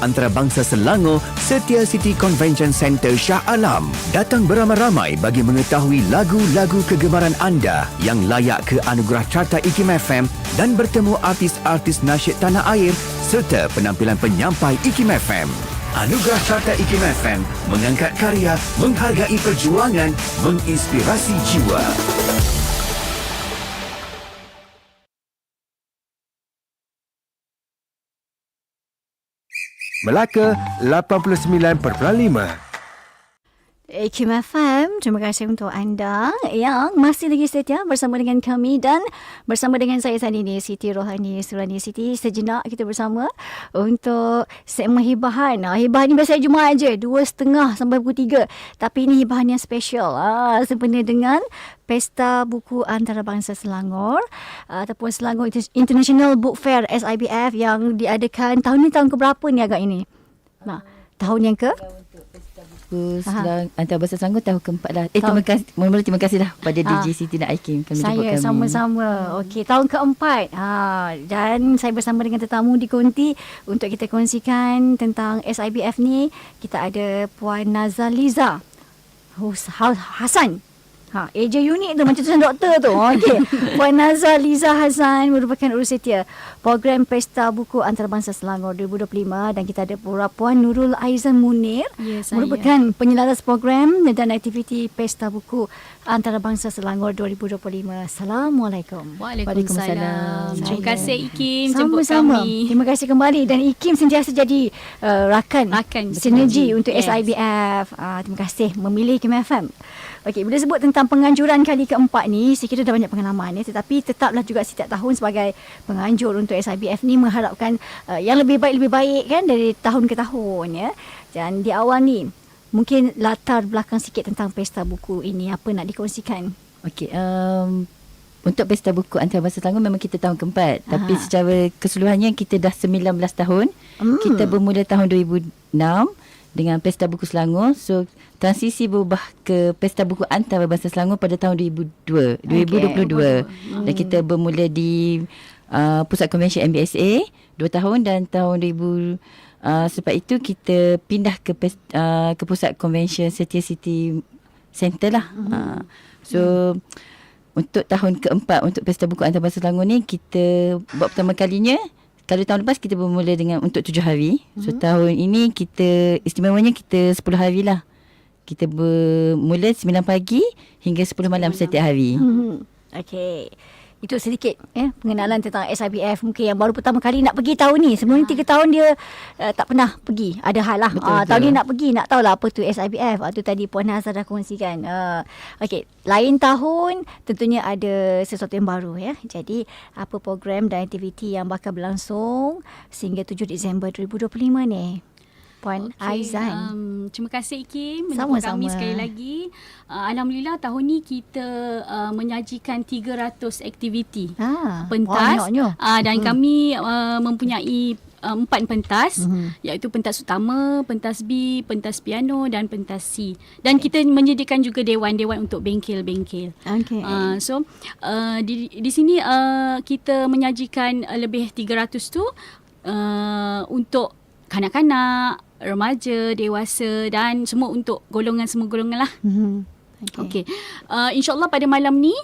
Antarabangsa Selangor, Setia City Convention Centre Shah Alam. Datang beramai-ramai bagi mengetahui lagu-lagu kegemaran anda yang layak ke anugerah carta IKIM FM dan bertemu artis-artis nasyid tanah air serta penampilan penyampai IKIM FM. Anugerah Carta IKIM FM mengangkat karya, menghargai perjuangan, menginspirasi jiwa. Melaka 89.5 Kim FM, terima kasih untuk anda yang masih lagi setia bersama dengan kami dan bersama dengan saya saat ini Siti Rohani Surani Siti sejenak kita bersama untuk segmen hibahan. Ah, hibahan ni biasa Jumaat je, dua setengah sampai pukul tiga. Tapi ini hibahan yang special ah, sebenarnya dengan Pesta Buku Antarabangsa Selangor ah, ataupun Selangor International Book Fair SIBF yang diadakan tahun ni tahun keberapa ni agak ini? Nah, tahun yang ke? Buku Selang, Antarabangsa Selangor tahun keempat lah. Eh, terima kasih. Mula-mula terima kasih lah pada Ha. DJ Siti dan Aikim. Kami Saya sama-sama. Okey, tahun keempat. Ha, dan saya bersama dengan tetamu di konti untuk kita kongsikan tentang SIBF ni. Kita ada Puan Nazaliza Ha- Hasan. Ha, AJ unit tu macam tulisan doktor tu. Okey. Puan Nazar Liza Hazan merupakan urus setia program Pesta Buku Antarabangsa Selangor 2025 dan kita ada pula Puan Nurul Aizan Munir Ya, saya. merupakan penyelaras program dan aktiviti Pesta Buku Antarabangsa Selangor 2025. Assalamualaikum. Waalaikumsalam. Waalaikumsalam. Terima kasih Ikim jemput Sama-sama. kami. Terima kasih kembali dan IKIM sentiasa jadi uh, rakan, Rakan sinergi bersinergi. untuk Yes. SIBF. Uh, terima kasih memilih IKIM FM. Okey, bila sebut tentang penganjuran kali keempat ni, saya kira dah banyak pengalaman ya, tetapi tetaplah juga setiap tahun sebagai penganjur untuk SIBF ni mengharapkan uh, yang lebih baik lebih baik kan dari tahun ke tahun ya. Dan di awal ni mungkin latar belakang sikit tentang pesta buku ini apa nak dikongsikan? Okey, um, untuk Pesta Buku Antarabangsa Selangor memang kita tahun keempat. Aha. Tapi secara keseluruhannya kita dah 19 tahun. Hmm. Kita bermula tahun 2006 dengan Pesta Buku Selangor. So, transisi berubah ke Pesta Buku Antarabangsa Selangor pada tahun 2002, 2022. Dan kita bermula di uh, Pusat Konvensyen MBSA 2 tahun dan tahun 2000 uh, sebab itu kita pindah ke uh, ke Pusat Konvensyen Setia City Center lah. Hmm. Uh, so untuk tahun keempat untuk Pesta Buku Antarabangsa Selangor ni kita buat pertama kalinya kalau tahun lepas kita bermula dengan untuk tujuh hari. So tahun ini kita istimewanya kita 10 hari lah. Kita bermula 9 pagi hingga 10 malam setiap hari. Hmm. Okey. Itu sedikit eh pengenalan tentang SIBF mungkin yang baru pertama kali nak pergi tahun ni. Sebelum ni tiga tahun dia uh, tak pernah pergi. Ada hal lah. Betul, Ah, betul. tahun ni nak pergi nak tahulah apa tu SIBF. Ah, tu tadi Puan Nazar dah kongsikan. Uh, Okey, lain tahun tentunya ada sesuatu yang baru ya. Jadi apa program dan aktiviti yang bakal berlangsung sehingga 7 Disember 2025 ni? Puan Okey, Aizan. Um, terima kasih Sama-sama. menjemput kami sekali lagi. Uh, Alhamdulillah tahun ni kita uh, menyajikan 300 aktiviti ah, pentas uh, dan kami uh, mempunyai uh, empat pentas Mhm. iaitu pentas utama, pentas B, pentas piano dan pentas C. Dan kita menyediakan juga dewan-dewan untuk bengkel-bengkel. Okey. Uh, so uh, di di sini uh, kita menyajikan lebih 300 tu uh, untuk kanak-kanak, remaja, dewasa dan semua untuk golongan semua golongan lah. Mhm. Okey. Okay. Uh, InsyaAllah pada malam ni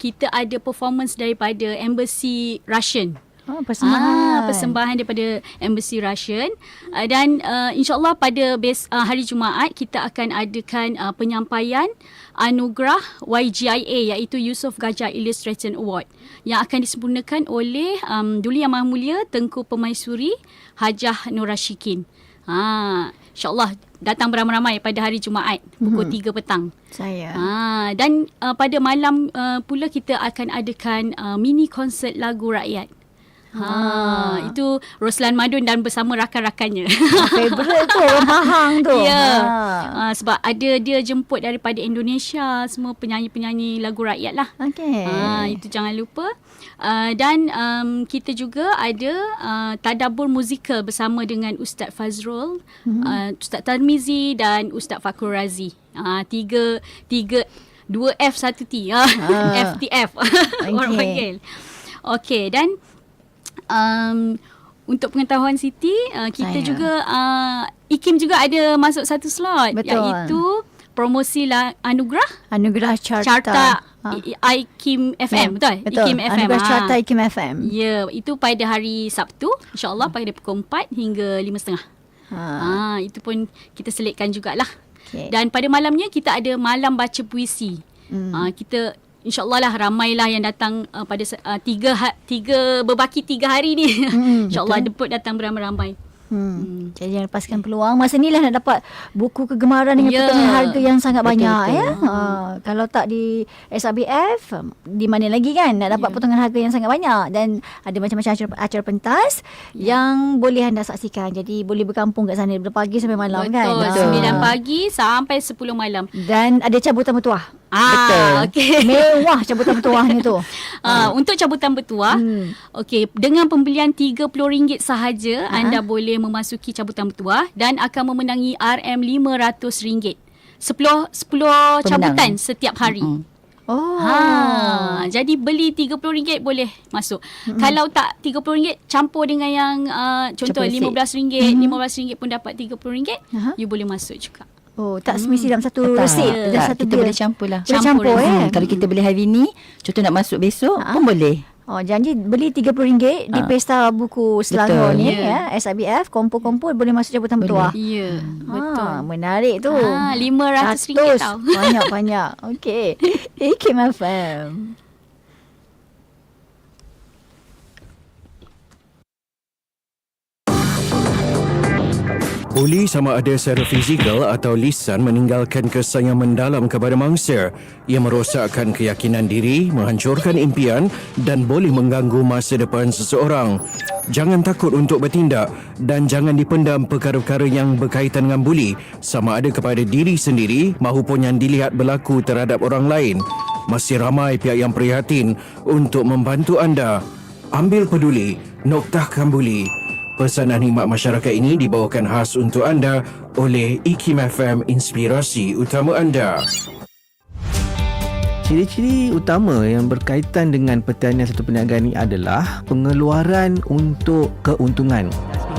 kita ada performance daripada Embassy Russian. Oh, persembahan. Ah, persembahan daripada Embassy Russian uh, dan uh, insyaallah pada bes, uh, hari Jumaat kita akan adakan uh, penyampaian anugerah YGIA iaitu Yusof Gajah Illustration Award yang akan disempurnakan oleh um, Duli Yang Maha Mulia Tengku Permaisuri Hajah Nur Rashikin. Ha, insyaallah datang beramai-ramai pada hari Jumaat pukul Mhm. 3 petang. Saya. Ha, dan uh, pada malam uh, pula kita akan adakan uh, mini konsert lagu rakyat. Ha, Ah. itu Roslan Madun dan bersama rakan-rakannya. Favorite tu orang Pahang tu. Ya. Ha. Uh, sebab ada dia jemput daripada Indonesia semua penyanyi-penyanyi lagu rakyat lah. Okey. Ha, itu jangan lupa. Uh, dan um, kita juga ada uh, tadabur musikal bersama dengan Ustaz Fazrul, Mhm. uh, Ustaz Tarmizi dan Ustaz Fakur Razi. Uh, tiga tiga dua F satu T. Uh, FTF orang Okey. panggil. Okey dan um, untuk pengetahuan Siti, uh, kita Saya. juga uh, IKIM juga ada masuk satu slot Betul. iaitu promosi la, anugerah Anugerah Carta. carta Ha. I- IKIM FM betul? Betul. IKIM FM. Anugerah ha. Carta IKIM FM. Ya, itu pada hari Sabtu insya-Allah pada pukul 4 hingga 5.30. Ha. Ah, itu pun kita selitkan jugalah. Okey. Dan pada malamnya kita ada malam baca puisi. Hmm. Ah, kita InsyaAllah lah ramailah yang datang uh, pada uh, tiga, ha- tiga berbaki tiga hari ni. Hmm, InsyaAllah deput datang beramai-ramai. Hmm. Jadi jangan lepaskan peluang. Masa ni lah nak dapat buku kegemaran dengan Ya. potongan harga yang sangat Betul, banyak betul. ya. Ha, kalau tak di SRBF di mana lagi kan nak dapat Ya. potongan harga yang sangat banyak dan ada macam-macam acara, acara pentas Ya. yang boleh anda saksikan. Jadi boleh berkampung kat sana daripada pagi sampai malam kan. Betul. Ha. 9 pagi sampai 10 malam. Dan ada cabutan bertuah. Ah, okey. Mewah cabutan bertuahnya tu. Uh, untuk cabutan bertuah, Hmm. okey, dengan pembelian RM30 sahaja, anda boleh memasuki cabutan bertuah dan akan memenangi RM500. 10 10 cabutan setiap hari. Mm-mm. Oh. Ha, jadi beli RM30 boleh masuk. Mm-hmm. Kalau tak RM30 campur dengan yang uh, contoh Campur RM15, Mhm. RM15 pun dapat RM30, Aha. you boleh masuk juga. Oh, tak semesti dalam satu Tak, resit. tak, Dalam satu kita bil. boleh campur lah. Boleh Campur, campur, eh. eh. Hmm, kalau kita beli hari ni, contoh nak masuk besok Ha? pun boleh. Oh, janji beli RM30 di Ha. Pesta Buku Selangor Betul. ni Ya. ya. SIBF, kompo-kompo boleh masuk cabutan bertuah. Ya, betul. Ha, menarik tu. Ah, RM500 Ratus. tau. Banyak-banyak. Okey. IKIM FM. Boleh sama ada secara fizikal atau lisan meninggalkan kesan yang mendalam kepada mangsa. Ia merosakkan keyakinan diri, menghancurkan impian dan boleh mengganggu masa depan seseorang. Jangan takut untuk bertindak dan jangan dipendam perkara-perkara yang berkaitan dengan buli sama ada kepada diri sendiri maupun yang dilihat berlaku terhadap orang lain. Masih ramai pihak yang prihatin untuk membantu anda. Ambil peduli, noktahkan buli. Pesanan khidmat masyarakat ini dibawakan khas untuk anda oleh IKIM FM Inspirasi Utama Anda. Ciri-ciri utama yang berkaitan dengan pertanian satu perniagaan ini adalah pengeluaran untuk keuntungan.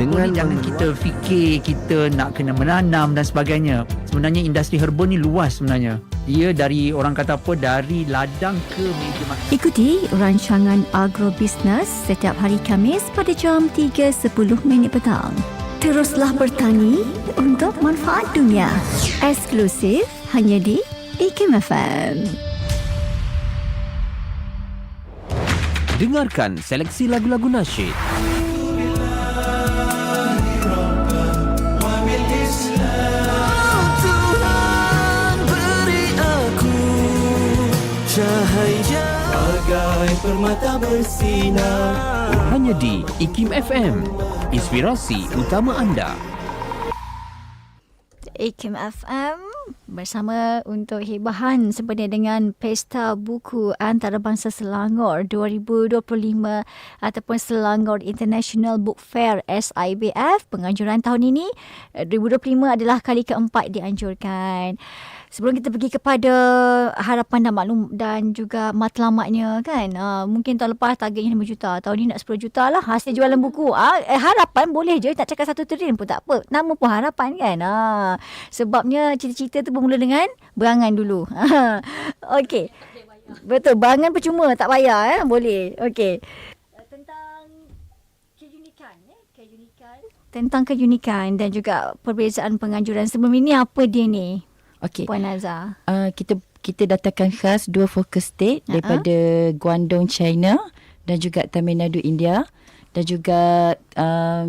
Dengan Dengan jangan kita fikir kita nak kena menanam dan sebagainya. Sebenarnya industri herba ni luas sebenarnya. Dia dari orang kata apa dari ladang ke meja makan. Ikuti rancangan Agrobisnes setiap hari Kamis pada jam 3.10 minit petang. Teruslah bertani untuk manfaat dunia. Eksklusif hanya di IKIM FM. Dengarkan seleksi lagu-lagu nasyid. Hanya di IKIM FM. Inspirasi utama anda. IKIM FM bersama untuk hibahan sempena dengan Pesta Buku Antarabangsa Selangor 2025 ataupun Selangor International Book Fair SIBF. Penganjuran tahun ini eh, 2025 adalah kali keempat dianjurkan. Sebelum kita pergi kepada harapan dan maklum dan juga matlamatnya kan. Uh, mungkin tahun lepas targetnya 5 juta. Tahun ni nak 10 juta lah hasil jualan buku. Ah, eh, harapan boleh je. Tak cakap satu trilion pun tak apa. Nama pun harapan kan. Ah, sebabnya cita-cita tu bermula dengan berangan dulu. Okey. Betul. Berangan percuma. Tak payah. Eh? Boleh. Okey. Tentang keunikan. Eh? Keunikan. Tentang keunikan dan juga perbezaan penganjuran sebelum ini apa dia ni? Okey. Puan Nazar. Uh, kita kita datangkan khas dua focus state Ha-ha. daripada Guangdong China dan juga Tamil Nadu India dan juga uh,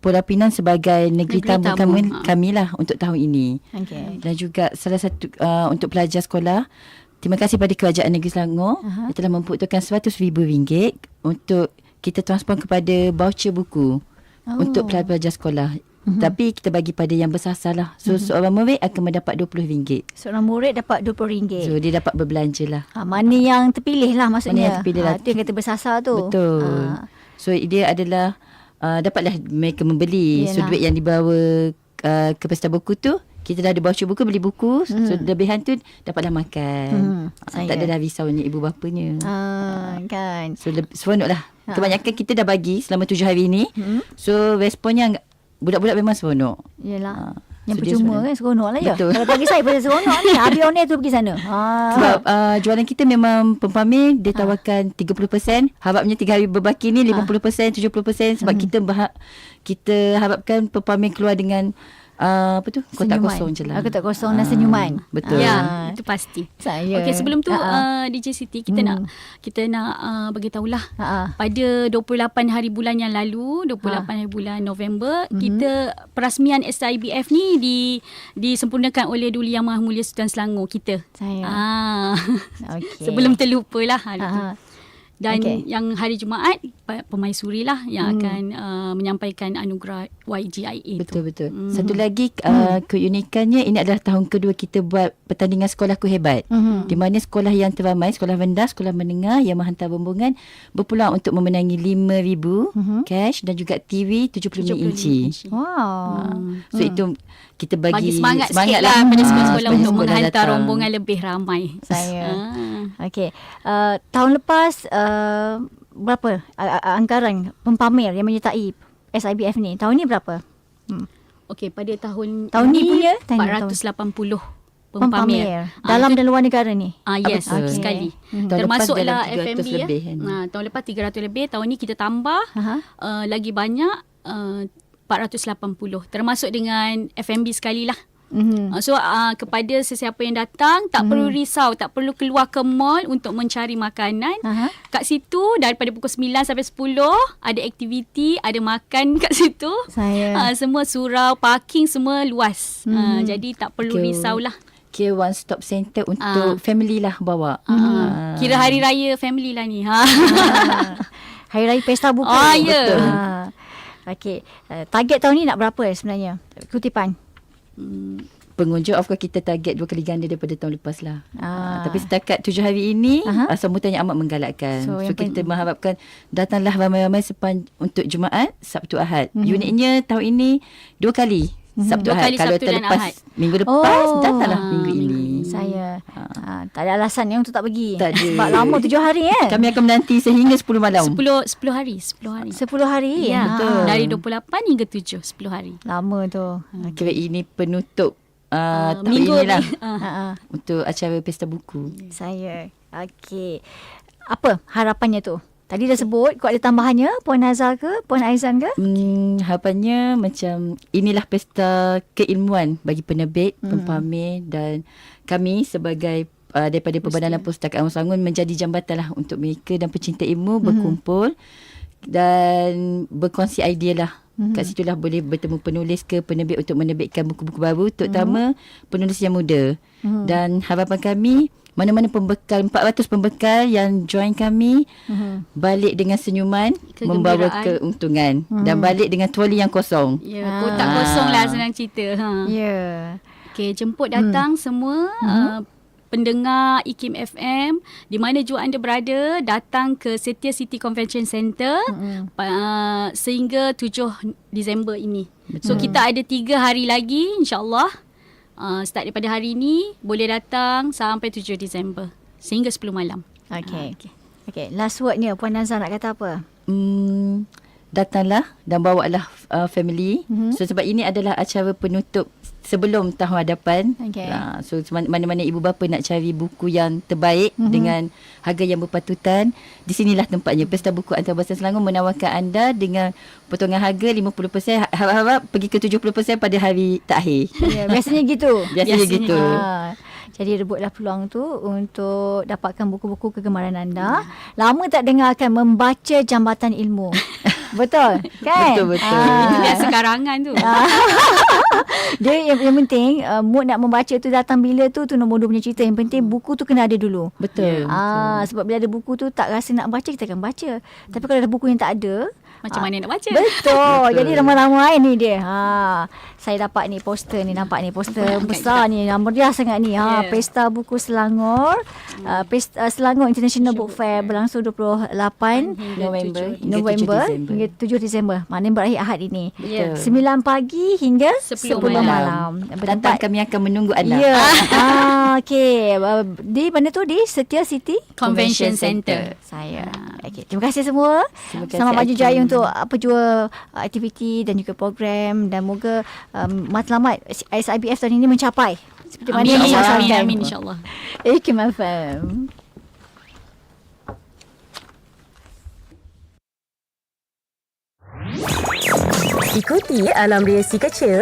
Pulau Pinang sebagai negeri, Negeri tamu, tamu, kami, ha. kami lah untuk tahun ini. Okey. Dan juga salah satu uh, untuk pelajar sekolah Terima kasih pada Kerajaan Negeri Selangor Aha. yang telah memputukan RM100,000 untuk kita transfer kepada voucher buku Oh. untuk pelajar sekolah. Tapi kita bagi pada yang bersasar lah. So seorang murid akan mendapat RM20. Seorang murid dapat RM20. So dia dapat berbelanja lah. Ha, mana yang terpilih lah maksudnya. yang terpilih lah. Ha, tu yang kata bersasar tu. Betul. Ha. So dia adalah uh, dapatlah mereka membeli. So Yelah. duit yang dibawa uh, ke pesta buku tu kita dah ada voucher buku beli buku hmm. so lebihan tu dapatlah makan Hmm, saya. tak ada dah risaunya ibu bapanya Ah, kan. so le- seronok lah Ha. kebanyakan kita dah bagi selama tujuh hari ni Hmm. so responnya budak-budak memang seronok Yelah. Ah, Yang so percuma kan seronok lah ya. Betul. Kalau bagi saya pada seronok ni. Habis on tu pergi sana. Ha. Sebab uh, jualan kita memang pempamir dia Ha. tawarkan 30%, harapnya 3 hari berbaki ni 50%, 70% sebab Hmm. kita berha- kita harapkan pempamir keluar dengan uh, apa tu? Kotak Senyuman. kosong je lah. Ah, kotak kosong dan senyuman. Betul. Ya, Ah. itu pasti. Saya. Okey, sebelum tu uh, DJ Siti kita Hmm. nak kita nak uh, bagi tahulah ha. pada 28 hari bulan yang lalu, 28 Ha. hari bulan November, Mhm. kita perasmian SIBF ni di disempurnakan oleh Duli Yang Maha Mulia Sultan Selangor kita. Saya. Ah. Okey. Sebelum terlupalah hari Ha, tu. Dan Okey. yang hari Jumaat pe- pemaisuri lah yang Hmm. akan uh, menyampaikan anugerah YGIA Betul tu. betul. Hmm. Satu lagi uh, keunikannya ini adalah tahun kedua kita buat pertandingan sekolahku hebat. Mhm. Di mana sekolah yang terramai, sekolah rendah, sekolah menengah yang menghantar rombongan berpeluang untuk memenangi 5000 Mhm. cash dan juga TV 75 75 inci. Wow. Hmm. So itu kita bagi, Bagi semangat, semangat sikit lah pada sekolah-sekolah Ah, untuk sekolah menghantar datang. rombongan lebih ramai. Saya. Ah. Okey. Uh, tahun lepas uh, berapa uh, anggaran pempamer yang menyertai SIBF ni? Tahun ni berapa? Hmm. Okey, pada tahun Tahun ni punya? Tahun ni, 480 Pempamer. pempamer. Dalam Ah, dan luar negara ni? Ah yes, okay. sekali. Tahun Termasuklah lepas dalam 300 FMB ya. lebih kan. Ha, tahun lepas 300 lebih, tahun ni kita tambah Aha. uh, lagi banyak uh, 480 termasuk dengan FMB sekali lah. Mhm. Uh, so uh, kepada sesiapa yang datang tak Hmm. perlu risau, tak perlu keluar ke mall untuk mencari makanan. Aha. Kat situ daripada pukul 9 sampai 10 ada aktiviti, ada makan kat situ. Saya. Uh, semua surau, parking semua luas. Uh, Hmm. jadi tak perlu Okay. risaulah. Kira one stop center untuk Ah. family lah bawa. Uh, kira hari raya family lah ni. Ha. Ah. Hari Raya Pesta Buku. Ah, ya. Ah. Okey. Uh, target tahun ni nak berapa sebenarnya? Kutipan. Pengunjung of course kita target dua kali ganda daripada tahun lepas lah. Ah. Ah. Tapi setakat tujuh hari ini Aha. uh, sambutannya amat menggalakkan. So, So, kita pen- mengharapkan datanglah ramai-ramai sepan untuk Jumaat, Sabtu Ahad. Mhm. Uniknya tahun ini dua kali. Sabtu Dua Ahad. kali Kalau Sabtu dan Ahad. minggu lepas, Oh. datanglah Ah, minggu ini. Saya. Ah. tak ada alasan ya untuk tak pergi. Tak ada. Sebab lama tujuh hari eh. Kami akan menanti sehingga 10 malam. 10 10 hari, 10 hari. Sepuluh hari. Ya, Ah. dari 28 hingga 7, 10 hari. Lama tu. Kira ini penutup uh, Ah, tahun minggu inilah ni. Ah. Ha, ha. untuk acara Pesta Buku. Saya. Okey. Apa harapannya tu? Tadi dah sebut. Kau ada tambahannya? Puan Nazar ke? Puan Aizan ke? Hmm, harapannya macam inilah pesta keilmuan bagi penerbit, hmm. pempamir dan kami sebagai uh, daripada Perbadanan Perpustakaan Selangor menjadi jambatan lah untuk mereka dan pecinta ilmu hmm. berkumpul dan berkongsi idea lah. Hmm. Kat situlah boleh bertemu penulis ke penerbit untuk menerbitkan buku-buku baru terutama hmm. penulis yang muda. Hmm. Dan harapan kami mana-mana pembekal 400 pembekal yang join kami Mhm. balik dengan senyuman membawa keuntungan hmm. dan balik dengan tuali yang kosong. Ya, Ah. kotak kosong lah senang cerita. Ha. Ya. Okey, jemput datang hmm. semua uh, pendengar IKIM FM di mana jua anda berada datang ke Setia City Convention Center Mm-mm. uh, sehingga 7 Disember ini. So kita ada 3 hari lagi insya-Allah. Uh, start daripada hari ini boleh datang sampai 7 Disember sehingga 10 malam. Okey. Ah, okey. Okey. Last wordnya Puan Nazar nak kata apa? Hmm, datanglah dan bawalah uh, family. Mhm. So sebab ini adalah acara penutup sebelum tahun hadapan. Okey. Uh, so mana- mana-mana ibu bapa nak cari buku yang terbaik Mhm. dengan harga yang berpatutan, di sinilah tempatnya. Pesta Buku Antarabangsa Selangor menawarkan anda dengan potongan harga 50%, Ha- harap-harap pergi ke 70% pada hari terakhir. Ya, biasanya gitu. Biasanya, Biasanya gitu. Ah, jadi rebutlah peluang tu untuk dapatkan buku-buku kegemaran anda. Lama tak dengarkan membaca jambatan ilmu. Betul kan? Betul, betul. Itu Ah. biasa karangan tu. Dia yang, yang penting uh, mood nak membaca tu datang bila tu tu nombor dua punya cerita. Yang penting buku tu kena ada dulu. Betul. Ah sebab bila ada buku tu tak rasa nak baca kita akan baca. Tapi kalau ada buku yang tak ada, Macam Ah, mana nak baca? Betul. Jadi ramai-ramai ni dia. Ha, saya dapat ni poster ni nampak ni poster besar ni yang meriah sangat ni. Ha, Yeah. Pesta Buku Selangor. Uh, Pesta uh, Selangor International Book Fair berlangsung 28 November hingga November 7 Disember. hingga 7 Disember. Maknanya berakhir Ahad ini. Ya. 9 pagi hingga 10, 10 malam. malam. Tantang kami akan menunggu anda. Ya. ah, okey. Uh, Di mana tu? Di Setia City? Convention Center. Saya. Okey, terima kasih semua. Terima kasih, Selamat maju jaya untuk apa jua uh, aktiviti dan juga program dan moga um, matlamat SIBF tahun ini mencapai seperti mana yang amin, amin, insyaAllah. Ikim FM. Ikuti Alam Reaksi Kecil